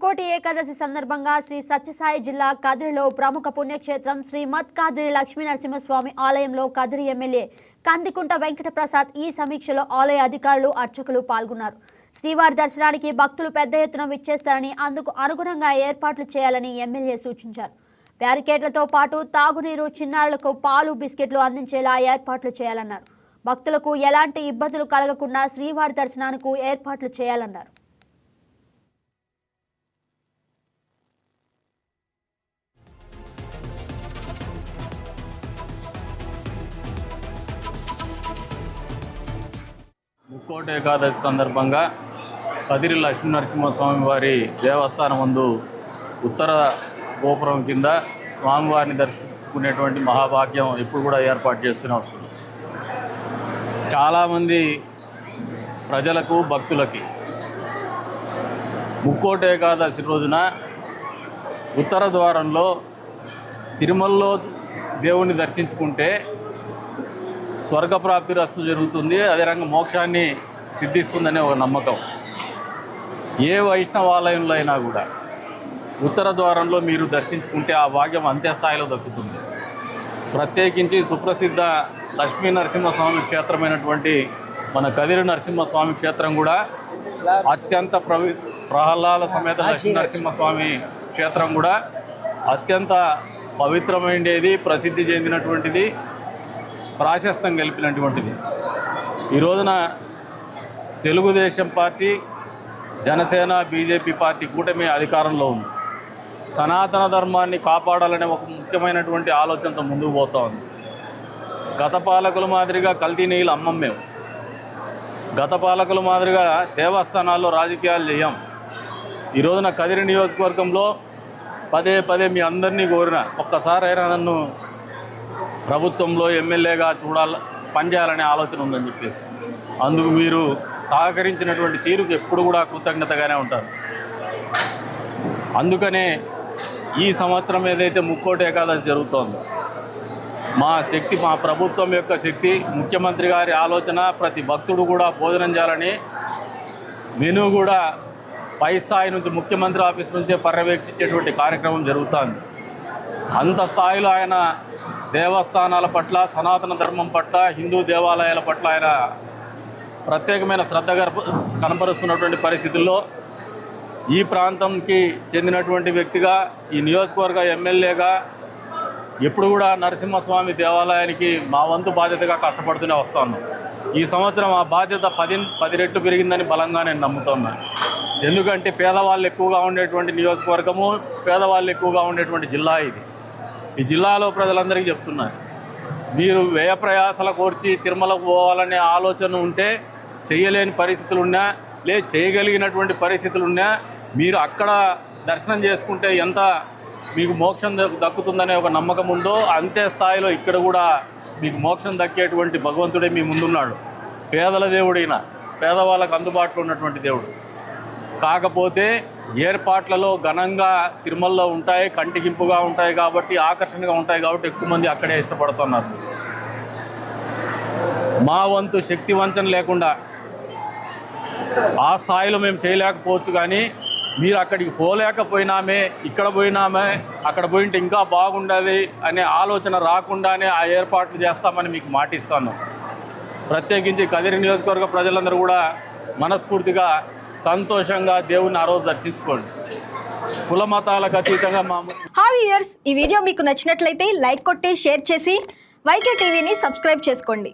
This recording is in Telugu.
ముక్కోటి ఏకాదశి సందర్భంగా శ్రీ సత్యసాయి జిల్లా కదిరిలో ప్రముఖ పుణ్యక్షేత్రం శ్రీ మత్ కదిరి లక్ష్మీ నరసింహస్వామి ఆలయంలో కదిరి ఎమ్మెల్యే కందికుంట వెంకట ప్రసాద్ ఈ సమీక్షలో ఆలయ అధికారులు అర్చకులు పాల్గొన్నారు. శ్రీవారి దర్శనానికి భక్తులు పెద్ద ఎత్తున విచ్చేస్తారని అందుకు అనుగుణంగా ఏర్పాట్లు చేయాలని ఎమ్మెల్యే సూచించారు. బ్యారికేడ్లతో పాటు తాగునీరు చిన్నారులకు పాలు బిస్కెట్లు అందించేలా ఏర్పాట్లు చేయాలన్నారు. భక్తులకు ఎలాంటి ఇబ్బందులు కలగకుండా శ్రీవారి దర్శనానికి ఏర్పాట్లు చేయాలన్నారు. ముక్కోటి ఏకాదశి సందర్భంగా కదిరి లక్ష్మీ నరసింహస్వామి వారి దేవస్థానం ముందు ఉత్తర గోపురం కింద స్వామివారిని దర్శించుకునేటువంటి మహాభాగ్యం ఎప్పుడు కూడా ఏర్పాటు చేస్తూనే వస్తుంది. చాలామంది ప్రజలకు భక్తులకి ముక్కోట ఏకాదశి రోజున ఉత్తర ద్వారంలో తిరుమలలో దేవుణ్ణి దర్శించుకుంటే స్వర్గప్రాప్తి రస్తు జరుగుతుంది. అదే మోక్షాన్ని సిద్ధిస్తుందనే ఒక నమ్మకం. ఏ వైష్ణవాలయంలో అయినా కూడా ఉత్తర ద్వారంలో మీరు దర్శించుకుంటే ఆ భాగ్యం అంతే స్థాయిలో దక్కుతుంది. ప్రత్యేకించి సుప్రసిద్ధ లక్ష్మీ నరసింహస్వామి క్షేత్రమైనటువంటి మన కదిరి నరసింహస్వామి క్షేత్రం కూడా అత్యంత ప్రవి ప్రహ్లాద సమేత లక్ష్మీ నరసింహస్వామి క్షేత్రం కూడా అత్యంత పవిత్రమైనది ప్రసిద్ధి చెందినటువంటిది ప్రాశస్తం గెలిపినటువంటిది. ఈ రోజున Telugu Desam party Janasena BJP party కూటమి అధికారంలో ఉంది. సనాతన ధర్మాన్ని కాపాడాలనే ఒక ముఖ్యమైనటువంటి ఆలోచనతో ముందుకు పోతా ఉంది. గత పాలకుల మాదిరిగా కల్తీ నీళ్ళు అమ్మం మేము. గత పాలకుల మాదిరిగా దేవస్థానాల్లో రాజకీయాలు చేయం. ఈ రోజున కదిరి నియోజకవర్గంలో పదే పదే మీ అందరినీ కోరిన ఒక్కసారైనా నన్ను ప్రభుత్వంలో ఎమ్మెల్యేగా చూడాల పనిచేయాలనే ఆలోచన ఉందని చెప్పేసి. అందుకు మీరు సహకరించినటువంటి తీరుకు ఎప్పుడు కూడా కృతజ్ఞతగానే ఉంటారు. అందుకనే ఈ సంవత్సరం ఏదైతే ముక్కోటి ఏకాదశి జరుగుతోందో మా శక్తి మా ప్రభుత్వం యొక్క శక్తి ముఖ్యమంత్రి గారి ఆలోచన ప్రతి భక్తుడు కూడా భోజనం చేయాలని మెను కూడా పై స్థాయి నుంచి ముఖ్యమంత్రి ఆఫీస్ నుంచే పర్యవేక్షించేటువంటి కార్యక్రమం జరుగుతోంది. అంత స్థాయిలో ఆయన దేవస్థానాల పట్ల సనాతన ధర్మం పట్ల హిందూ దేవాలయాల పట్ల ఆయన ప్రత్యేకమైన శ్రద్ధ కనపరుస్తున్నటువంటి పరిస్థితుల్లో ఈ ప్రాంతంకి చెందినటువంటి వ్యక్తిగా ఈ నియోజకవర్గ ఎమ్మెల్యేగా ఎప్పుడు కూడా నరసింహస్వామి దేవాలయానికి మా వంతు బాధ్యతగా కష్టపడుతూనే వస్తాను. ఈ సంవత్సరం ఆ బాధ్యత పది పది రెట్లు పెరిగిందని బలంగా నేను నమ్ముతున్నాను ఎందుకంటే పేదవాళ్ళు ఎక్కువగా ఉండేటువంటి నియోజకవర్గము పేదవాళ్ళు ఎక్కువగా ఉండేటువంటి జిల్లా ఇది. ఈ జిల్లాలో ప్రజలందరికీ చెప్తున్నారు మీరు వ్యయ ప్రయాసల కోర్చి తిరుమలకు పోవాలనే ఆలోచన ఉంటే చేయలేని పరిస్థితులు ఉన్నా లే చేయగలిగినటువంటి పరిస్థితులు ఉన్నా మీరు అక్కడ దర్శనం చేసుకుంటే ఎంత మీకు మోక్షం దక్కు- దక్కుతుందనే ఒక నమ్మకం ఉందో అంతే స్థాయిలో ఇక్కడ కూడా మీకు మోక్షం దక్కేటువంటి భగవంతుడే మీ ముందున్నాడు. పేదల దేవుడైన పేదవాళ్ళకు అందుబాటులో ఉన్నటువంటి దేవుడు. కాకపోతే ఏర్పాట్లలో ఘనంగా తిరుమలలో ఉంటాయి కంటికింపుగా ఉంటాయి కాబట్టి ఆకర్షణగా ఉంటాయి కాబట్టి ఎక్కువ మంది అక్కడే ఇష్టపడుతున్నారు. మా వంతు శక్తి వంచన లేకుండా ఆ స్థాయిలో మేము చేయలేకపోవచ్చు కానీ మీరు అక్కడికి పోలేకపోయినామే ఇక్కడ పోయినామే అక్కడ పోయింటే ఇంకా బాగుండదు అనే ఆలోచన రాకుండానే ఆ ఏర్పాట్లు చేస్తామని మీకు మాటిస్తాను. ప్రత్యేకించి కదిరి నియోజకవర్గ ప్రజలందరూ కూడా మనస్ఫూర్తిగా సంతోషంగా దేవుని ఆ రోజు దర్శించుకోండి. కుల మతాలకు అతీతంగా మా హాయ్ ఇయర్స్ ఈ వీడియో మీకు నచ్చినట్లయితే లైక్ కొట్టి షేర్ చేసి వైకే టీవీని సబ్స్క్రైబ్ చేసుకోండి.